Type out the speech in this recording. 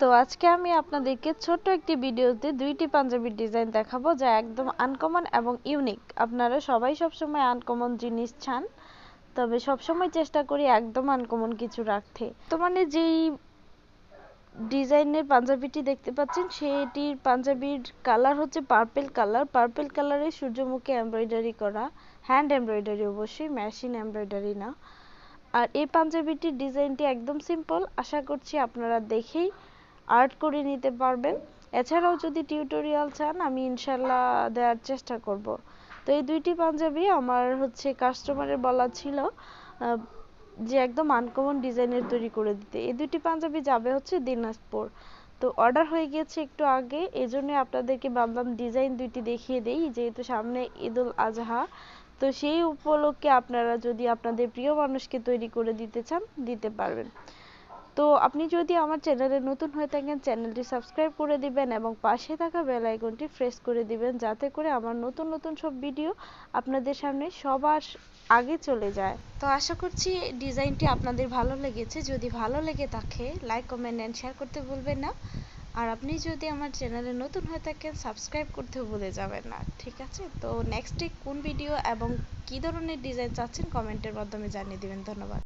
তো আজকে আমি আপনাদেরকে ছোট্ট একটি ভিডিওতে দুইটি পাঞ্জাবির ডিজাইন দেখাবো যা একদম আনকমন এবং ইউনিক আপনারা সবাই সবসময় আনকমন জিনিস চান, তবে সবসময় চেষ্টা করি একদম আনকমন কিছু রাখতে। তো মানে যেই ডিজাইনের পাঞ্জাবিটি দেখতে পাচ্ছেন, সেটির পাঞ্জাবির কালার হচ্ছে পার্পেল কালার পার্পেল কালারে সূর্যমুখী এমব্রয়ডারি করা হ্যান্ড এমব্রয়ডারি অবশ্যই মেশিন এমব্রয়ডারি না। আর এই পাঞ্জাবিটির ডিজাইনটি একদম সিম্পল আশা করছি আপনারা দেখেই আর্ট করে নিতে পারবেন। এছাড়াও যদি টিউটোরিয়াল চান, আমি ইনশাল্লাহ দেওয়ার চেষ্টা করব। তো এই দুইটি পাঞ্জাবি আমার হচ্ছে কাস্টমারের বলা ছিল যে একদম আনকমন ডিজাইনের তৈরি করে দিতে। এই দুটি পাঞ্জাবি যাবে হচ্ছে দিনাজপুর। তো অর্ডার হয়ে গিয়েছে একটু আগে এই জন্য আপনাদেরকে ভাবলাম ডিজাইন দুইটি দেখিয়ে দেই, যেহেতু সামনে ঈদুল আজহা। তো সেই উপলক্ষে আপনারা যদি আপনাদের প্রিয় মানুষকে তৈরি করে দিতে চান, দিতে পারবেন। তো আপনি যদি আমার চ্যানেলে নতুন হয়ে থাকেন, চ্যানেলটি সাবস্ক্রাইব করে দিবেন এবং পাশে থাকা বেল আইকনটি প্রেস করে দিবেন, যাতে করে আমার নতুন নতুন সব ভিডিও আপনাদের সামনে সবার আগে চলে যায়। তো আশা করছি ডিজাইনটি আপনাদের ভালো লেগেছে। যদি ভালো লেগে থাকে, লাইক, কমেন্ট অ্যান্ড শেয়ার করতে ভুলবেন না। আর আপনি যদি আমার চ্যানেলে নতুন হয়ে থাকেন, সাবস্ক্রাইব করতে ভুলে যাবেন না, ঠিক আছে? তো নেক্সটে কোন ভিডিও এবং কী ধরনের ডিজাইন চাচ্ছেন, কমেন্টের মাধ্যমে জানিয়ে দেবেন। ধন্যবাদ।